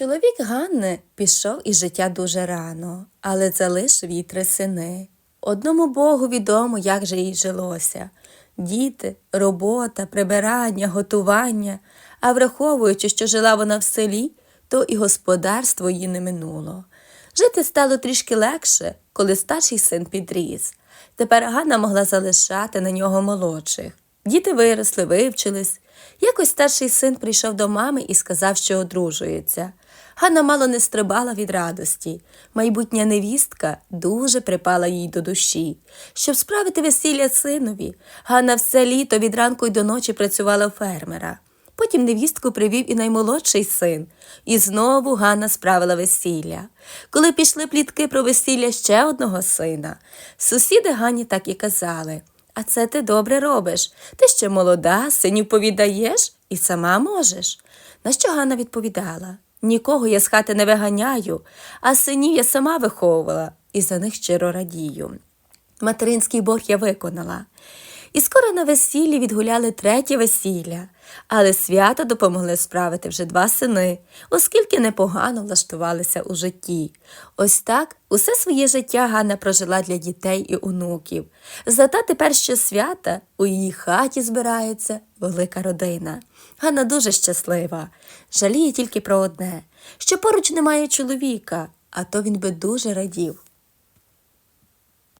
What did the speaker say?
Чоловік Ганни пішов із життя дуже рано, але залишив їй три сини. Одному Богу відомо, як же їй жилося. Діти, робота, прибирання, готування. А враховуючи, що жила вона в селі, то і господарство її не минуло. Жити стало трішки легше, коли старший син підріс. Тепер Ганна могла залишати на нього молодших. Діти виросли, вивчились. Якось старший син прийшов до мами і сказав, що одружується. Ганна мало не стрибала від радості. Майбутня невістка дуже припала їй до душі. Щоб справити весілля синові, Ганна все літо від ранку й до ночі працювала у фермера. Потім невістку привів і наймолодший син, і знову Ганна справила весілля. Коли пішли плітки про весілля ще одного сина, сусіди Ганні так і казали А це ти добре робиш. Ти ще молода, синів повідаєш і сама можеш. На що Ганна відповідала Нікого я з хати не виганяю, а синів я сама виховувала і за них щиро радію. Материнський борг я виконала. І скоро на весіллі відгуляли третє весілля, але свято допомогли справити вже два сини, оскільки непогано влаштувалися у житті. Ось так усе своє життя Ганна прожила для дітей і онуків. Зате тепер що свята у її хаті збирається велика родина. Ганна дуже щаслива, жаліє тільки про одне, що поруч немає чоловіка, а то він би дуже радів.